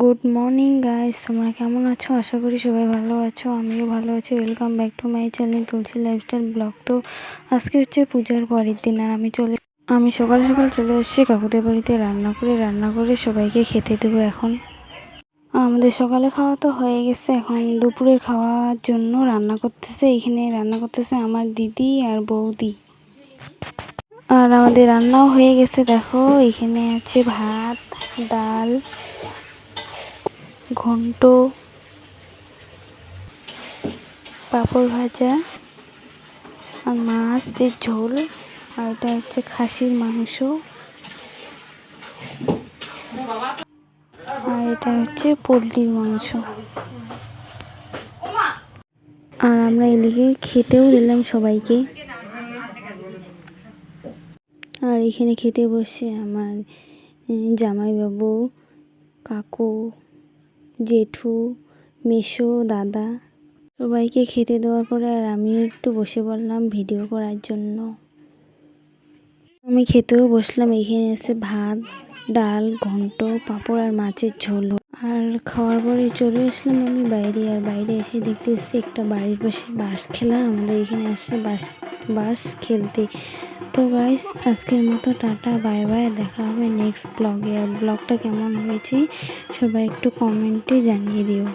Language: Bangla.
গুড মর্নিং গাইস তোমরা কেমন আছো? আশা করি সবাই ভালো আছো। আমিও ভালো আছি। Welcome back to my channel Tulsi lifestyle blog তো আজকে হচ্ছে পূজার পরের দিন, আর আমি চলে আমি সকাল সকাল চলে এসেছি কাকুদের বাড়িতে রান্না করে। রান্না করে সবাইকে খেতে দেবো এখন। আমাদের সকালে খাওয়া তো হয়ে গেছে। এখন দুপুরের খাওয়ার জন্য রান্না করতেছে। এখানে রান্না করতেছে আমার দিদি আর বৌদি। আর আমাদের রান্নাও হয়ে গেছে। দেখো, এখানে আছে ভাত, ডাল ঘন্ট, পাঁপড় ভাজা আর মাছ, যে ঝোল, আর এটা হচ্ছে খাসির মাংস। আর এটা হচ্ছে পোলট্রির মাংস। আর আমরা এদিকে খেতেও দিলাম সবাইকে। আর এখানে খেতে বসে আমার জামাইবাবু, কাকু জেঠু, মেশো, দাদা সবাইকে খেতে দেওয়ার পরে আর আমিও একটু বসে পড়লাম ভিডিও করার জন্য। আমি খেতেও বসলাম, এখানে এসে ভাত, ডাল, ঘন্ট, পাঁপড় আর মাছের ঝোল। আর খাওয়ার পরে চলে আসলাম আমি বাইরে, আর বাইরে এসে দেখতে এসেছি একটা বাড়ির পাশে বাস খেলা, আমাদের এখানে আসছে বাস বাস খেলতে। তো গাইস আজকের মতো টাটা বাই বাই দেখা হবে নেক্সট ব্লগে আর ব্লগটা কেমন হয়েছে, সবাই একটু কমেন্টে জানিয়ে দিও।